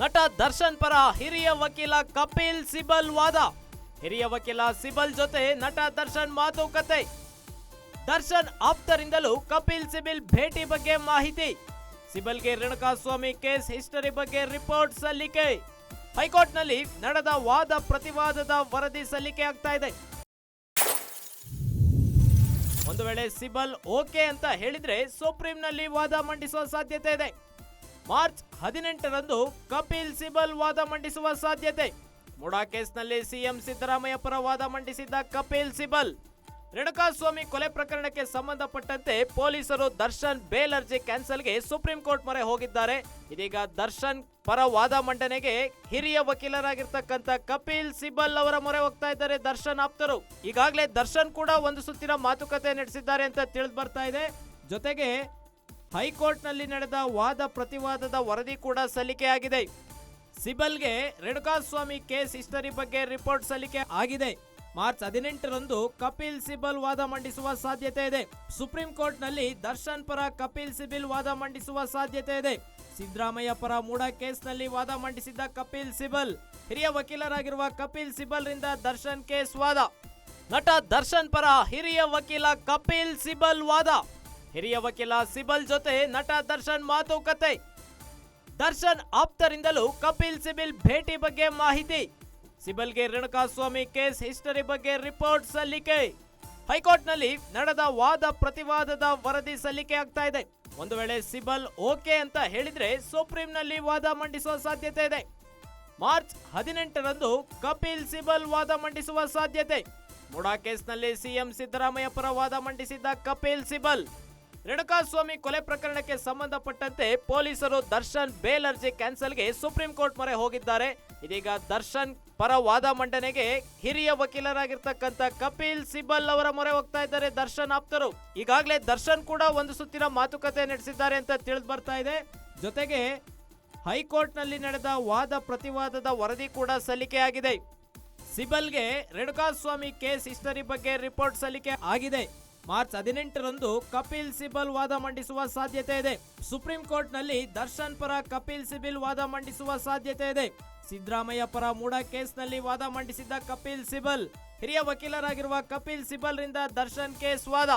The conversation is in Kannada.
ದರ್ಶನ್ ಪರ ಹಿರಿಯ ವಕೀಲ ಕಪಿಲ್ ಸಿಬಲ್ ವಾದ. ಹಿರಿಯ ವಕೀಲ ಸಿಬಲ್ ಜೊತೆ ನಟ ದರ್ಶನ್ ಮಾತುಕತೆ ದರ್ಶನ್ ಆಪ್ತರಿಂದಲೂ ಕಪಿಲ್ ಸಿಬಿಲ್ ಭೇಟಿ ಬಗ್ಗೆ ಮಾಹಿತಿ. ಸಿಬಲ್ಗೆ ರೇಣುಕಾಸ್ವಾಮಿ ಕೇಸ್ ಹಿಸ್ಟರಿ ಬಗ್ಗೆ ರಿಪೋರ್ಟ್ ಸಲ್ಲಿಕೆ. ಹೈಕೋರ್ಟ್ನಲ್ಲಿ ನಡೆದ ವಾದ ಪ್ರತಿವಾದದ ವರದಿ ಸಲ್ಲಿಕೆ ಆಗ್ತಾ ಇದೆ. ಒಂದು ವೇಳೆ ಸಿಬಲ್ ಓಕೆ ಅಂತ ಹೇಳಿದ್ರೆ ಸುಪ್ರೀಂನಲ್ಲಿ ವಾದ ಮಂಡಿಸುವ ಸಾಧ್ಯತೆ ಇದೆ. ಮಾರ್ಚ್ ಹದಿನೆಂಟರಂದು ಕಪಿಲ್ ಸಿಬಲ್ ವಾದ ಮಂಡಿಸುವ ಸಾಧ್ಯತೆ. ಮುಡಾ ಕೇಸ್ನಲ್ಲಿ ಸಿಎಂ ಸಿದ್ದರಾಮಯ್ಯ ಪರ ವಾದ ಮಂಡಿಸಿದ್ದ ಕಪಿಲ್ ಸಿಬಲ್. ರೇಣುಕಾಸ್ವಾಮಿ ಕೊಲೆ ಪ್ರಕರಣಕ್ಕೆ ಸಂಬಂಧಪಟ್ಟಂತೆ ಪೊಲೀಸರು ದರ್ಶನ್ ಬೇಲ್ ಅರ್ಜಿ ಕ್ಯಾನ್ಸಲ್ಗೆ ಸುಪ್ರೀಂ ಕೋರ್ಟ್ ಮೊರೆ ಹೋಗಿದ್ದಾರೆ. ಇದೀಗ ದರ್ಶನ್ ಪರ ವಾದ ಮಂಡನೆಗೆ ಹಿರಿಯ ವಕೀಲರಾಗಿರ್ತಕ್ಕಂಥ ಕಪಿಲ್ ಸಿಬಲ್ ಅವರ ಮೊರೆ ಹೋಗ್ತಾ ಇದ್ದಾರೆ ದರ್ಶನ್ ಆಪ್ತರು. ಈಗಾಗಲೇ ದರ್ಶನ್ ಕೂಡ ಒಂದು ಸುತ್ತಿನ ಮಾತುಕತೆ ನಡೆಸಿದ್ದಾರೆ ಅಂತ ತಿಳಿದು ಬರ್ತಾ ಇದೆ. ಜೊತೆಗೆ ಹೈಕೋರ್ಟ್ನಲ್ಲಿ ನಡೆದ ವಾದ ಪ್ರತಿವಾದದ ವರದಿ ಕೂಡ ಸಲ್ಲಿಕೆಯಾಗಿದೆ. ಸಿಬಲ್ಗೆ ರೇಣುಕಾಸ್ವಾಮಿ ಕೇಸ್ ಹಿಸ್ಟರಿ ಬಗ್ಗೆ ರಿಪೋರ್ಟ್ ಸಲ್ಲಿಕೆ ಆಗಿದೆ. ಮಾರ್ಚ್ ಹದಿನೆಂಟರಂದು ಕಪಿಲ್ ಸಿಬಲ್ ವಾದ ಮಂಡಿಸುವ ಸಾಧ್ಯತೆ ಇದೆ. ಸುಪ್ರೀಂ ಕೋರ್ಟ್ನಲ್ಲಿ ದರ್ಶನ್ ಪರ ಕಪಿಲ್ ಸಿಬಿಲ್ ವಾದ ಮಂಡಿಸುವ ಸಾಧ್ಯತೆ ಇದೆ. ಸಿದ್ದರಾಮಯ್ಯ ಪರ ಮೂಡ ಕೇಸ್ನಲ್ಲಿ ವಾದ ಮಂಡಿಸಿದ್ದ ಕಪಿಲ್ ಸಿಬಲ್, ಹಿರಿಯ ವಕೀಲರಾಗಿರುವ ಕಪಿಲ್ ಸಿಬಲ್ ರಿಂದ ದರ್ಶನ್ ಕೇಸ್ ವಾದ. ನಟ ದರ್ಶನ್ ಪರ ಹಿರಿಯ ವಕೀಲ ಕಪಿಲ್ ಸಿಬಲ್ ವಾದ. ಹಿರಿಯ ವಕೀಲ ಸಿಬಲ್ ಜೊತೆ ನಟ ದರ್ಶನ್ ಮಾತುಕತೆ ದರ್ಶನ್ ಆಪ್ತರಿಂದಲೂ ಕಪಿಲ್ ಸಿಬಿಲ್ ಭೇಟಿ ಬಗ್ಗೆ ಮಾಹಿತಿ. ಸಿಬಲ್ಗೆ ರೇಣುಕಾಸ್ವಾಮಿ ಕೇಸ್ ಹಿಸ್ಟರಿ ಬಗ್ಗೆ ರಿಪೋರ್ಟ್ ಸಲ್ಲಿಕೆ. ಹೈಕೋರ್ಟ್ನಲ್ಲಿ ನಡೆದ ವಾದ ಪ್ರತಿವಾದದ ವರದಿ ಸಲ್ಲಿಕೆ ಆಗ್ತಾ ಇದೆ. ಒಂದು ವೇಳೆ ಸಿಬಲ್ ಓಕೆ ಅಂತ ಹೇಳಿದ್ರೆ ಸುಪ್ರೀಂನಲ್ಲಿ ವಾದ ಮಂಡಿಸುವ ಸಾಧ್ಯತೆ ಇದೆ. ಮಾರ್ಚ್ ಹದಿನೆಂಟರಂದು ಕಪಿಲ್ ಸಿಬಲ್ ವಾದ ಮಂಡಿಸುವ ಸಾಧ್ಯತೆ. ಮುಡಾ ಕೇಸ್ನಲ್ಲಿ ಸಿಎಂ ಸಿದ್ದರಾಮಯ್ಯ ಪರ ವಾದ ಮಂಡಿಸಿದ್ದ ಕಪಿಲ್ ಸಿಬಲ್. ರೇಣುಕಾಸ್ವಾಮಿ ಕೊಲೆ ಪ್ರಕರಣಕ್ಕೆ ಸಂಬಂಧಪಟ್ಟಂತೆ ಪೊಲೀಸರು ದರ್ಶನ್ ಬೇಲ್ ಅರ್ಜಿ ಕ್ಯಾನ್ಸಲ್ಗೆ ಸುಪ್ರೀಂ ಕೋರ್ಟ್ ಮೊರೆ ಹೋಗಿದ್ದಾರೆ. ಇದೀಗ ದರ್ಶನ್ ಪರ ವಾದ ಮಂಡನೆಗೆ ಹಿರಿಯ ವಕೀಲರಾಗಿರ್ತಕ್ಕಂಥ ಕಪಿಲ್ ಸಿಬಲ್ ಅವರ ಮೊರೆ ಹೋಗ್ತಾ ಇದ್ದಾರೆ ದರ್ಶನ್ ಆಪ್ತರು. ಈಗಾಗಲೇ ದರ್ಶನ್ ಕೂಡ ಒಂದು ಸುತ್ತಿನ ಮಾತುಕತೆ ನಡೆಸಿದ್ದಾರೆ ಅಂತ ತಿಳಿದು ಬರ್ತಾ ಇದೆ. ಜೊತೆಗೆ ಹೈಕೋರ್ಟ್ನಲ್ಲಿ ನಡೆದ ವಾದ ಪ್ರತಿವಾದದ ವರದಿ ಕೂಡ ಸಲ್ಲಿಕೆಯಾಗಿದೆ ಸಿಬಲ್ಗೆ ರೇಣುಕಾಸ್ವಾಮಿ ಕೇಸ್ ಹಿಸ್ಟರಿ ಬಗ್ಗೆ ರಿಪೋರ್ಟ್ ಸಲ್ಲಿಕೆ ಆಗಿದೆ. ಮಾರ್ಚ್ ಹದಿನೆಂಟರಂದು ಕಪಿಲ್ ಸಿಬಲ್ ವಾದ ಮಂಡಿಸುವ ಸಾಧ್ಯತೆ ಇದೆ. ಸುಪ್ರೀಂ ಕೋರ್ಟ್ನಲ್ಲಿ ದರ್ಶನ್ ಪರ ಕಪಿಲ್ ಸಿಬಿಲ್ ವಾದ ಮಂಡಿಸುವ ಸಾಧ್ಯತೆ ಇದೆ. ಸಿದ್ದರಾಮಯ್ಯ ಪರ ಮೂಡ ಕೇಸ್ನಲ್ಲಿ ವಾದ ಮಂಡಿಸಿದ್ದ ಕಪಿಲ್ ಸಿಬಲ್, ಹಿರಿಯ ವಕೀಲರಾಗಿರುವ ಕಪಿಲ್ ಸಿಬಲ್ ರಿಂದ ದರ್ಶನ್ ಕೇಸ್ ವಾದ.